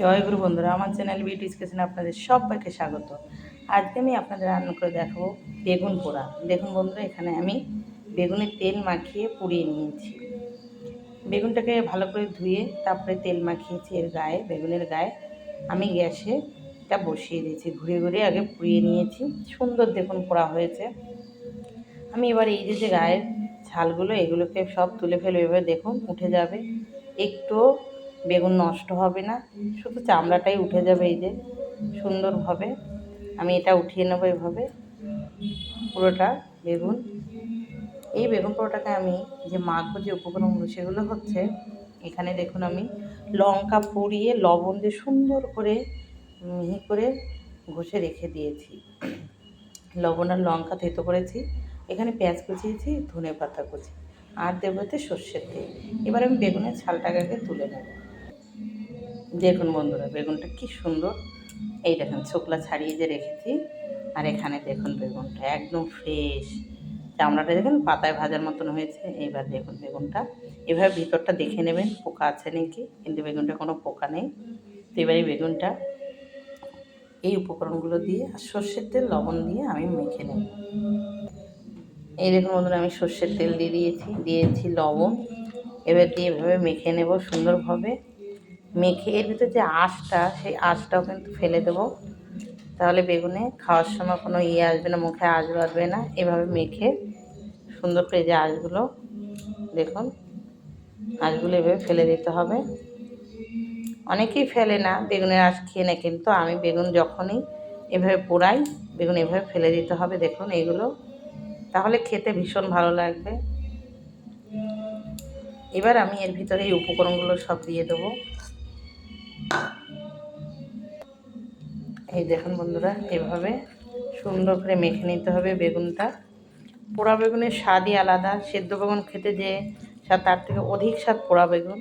জয় গুরু বন্ধুরা, আমার channel beauty কিচেনে আপনাদের সবাইকে স্বাগত। আজকে আমি আপনাদের রান্না করে দেখাবো বেগুন পোড়া। দেখুন বন্ধুরা, এখানে আমি বেগুনের তেল মাখিয়ে পুড়িয়ে নিয়েছি। বেগুনটাকে ভালো করে ধুয়ে তারপরে তেল মাখিয়েছি এর গায়ে, বেগুনের গায়ে। আমি গ্যাসে এটা বসিয়ে দিয়েছি ঘুরে ঘুরে আগে পুড়িয়ে নিয়েছি। সুন্দর দেখুন পোড়া হয়েছে। আমি এবার এই যে যে গায়ের ছালগুলো, এগুলোকে সব তুলে ফেলে, এভাবে দেখুন উঠে যাবে। একটু বেগুন নষ্ট হবে না। শুধু চামড়াটাই উঠে যাবে এই যে সুন্দরভাবে আমি এটা উঠিয়ে নেব এভাবে। পুরোটা বেগুন। এই বেগুন পোড়াটাকে আমি যে মাখবো যে উপকরণগুলো, সেগুলো হচ্ছে, এখানে দেখুন আমি লঙ্কা পুড়িয়ে লবণ দিয়ে সুন্দর করে মিহি করে ঘষে রেখে দিয়েছি। লবণ আর লঙ্কা থেতো করেছি। এখানে পেঁয়াজ কুচিয়েছি ধনে পাতা কুচি, আর দেবো এতে সর্ষের তেল। এবার আমি বেগুনের ছালটাকে তুলে নেব। দেখুন বন্ধুরা, বেগুনটা কি সুন্দর। এই দেখুন, ছোকলা ছাড়িয়ে যে রেখেছি, আর এখানে দেখুন বেগুনটা একদম ফ্রেশ চামড়াটা দেখুন পাতায় ভাজার মতন হয়েছে এইবার দেখুন বেগুনটা। এভাবে ভিতরটা দেখে নেবেন, পোকা আছে নাকি, কিন্তু বেগুনটা কোনো পোকা নেই। তো এবার এই বেগুনটা এই উপকরণগুলো দিয়ে, আর সর্ষের তেল, লবণ দিয়ে আমি মেখে নেব। এই দেখুন বন্ধুরা, আমি সর্ষের তেল দিয়ে দিয়েছি দিয়েছি লবণ। এবার দিয়ে এভাবে মেখে নেব সুন্দরভাবে। মেখে এর ভিতরে যে আঁশটা, সেই আঁশটাও কিন্তু ফেলে দেবো। তাহলে বেগুনে খাওয়ার সময় কোনো ইয়ে আসবে না, মুখে আঁশ বাঁধবে না। এভাবে মেখে সুন্দর করে যে আঁশগুলো, দেখুন, আঁশগুলো এভাবে ফেলে দিতে হবে। অনেকেই ফেলে না, বেগুনের আঁশ খেয়ে নেয়, কিন্তু আমি বেগুন যখনই এভাবে পোড়াই, বেগুন এভাবে ফেলে দিতে হবে, দেখুন এগুলো। তাহলে খেতে ভীষণ ভালো লাগবে। এবার আমি এর ভিতরে এই উপকরণগুলো সব দিয়ে দেবো। এই দেখুন বন্ধুরা, এভাবে সুন্দর করে মেখে নিতে হবে বেগুনটা। পোড়া বেগুনের স্বাদই আলাদা, সেদ্ধ বেগুন খেতে যে স্বাদ, তার থেকে অধিক স্বাদ পোড়া বেগুন।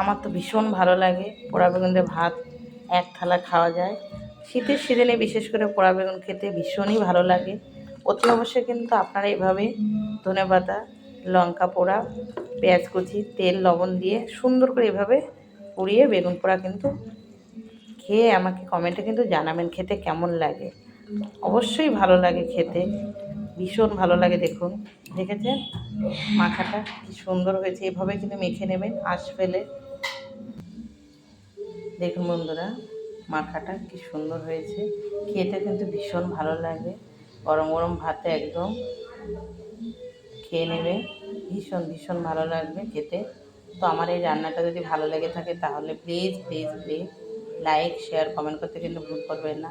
আমার তো ভীষণ ভালো লাগে পোড়া বেগুন দিয়ে ভাত এক থালা খাওয়া যায়। শীতের সিজনে বিশেষ করে পোড়া বেগুন খেতে ভীষণই ভালো লাগে। অতি অবশ্যই কিন্তু আপনারা এইভাবে ধনে পাতা লঙ্কা পোড়া, পেঁয়াজ কুচি, তেল, লবণ দিয়ে সুন্দর করে এভাবে পুড়িয়ে বেগুন পোড়া কিন্তু খেয়ে আমাকে কমেন্টে কিন্তু জানাবেন খেতে কেমন লাগে। অবশ্যই ভালো লাগে খেতে, ভীষণ ভালো লাগে দেখুন। দেখেছেন? মাখাটা কি সুন্দর হয়েছে, এভাবে কিন্তু মেখে নেবেন, আঁশ ফেলে। দেখুন বন্ধুরা, মাখাটা কি সুন্দর হয়েছে, খেতে কিন্তু ভীষণ ভালো লাগে। গরম গরম ভাতে একদম খেয়ে নেবে ভীষণ ভীষণ ভালো লাগবে খেতে। তো আমার এই রান্নাটা যদি ভালো লেগে থাকে তাহলে please please please like share comment করতে কিন্তু ভুল করবেন না।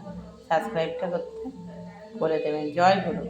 সাবস্ক্রাইবটা করতে বলে দেবেন। জয় গুরু।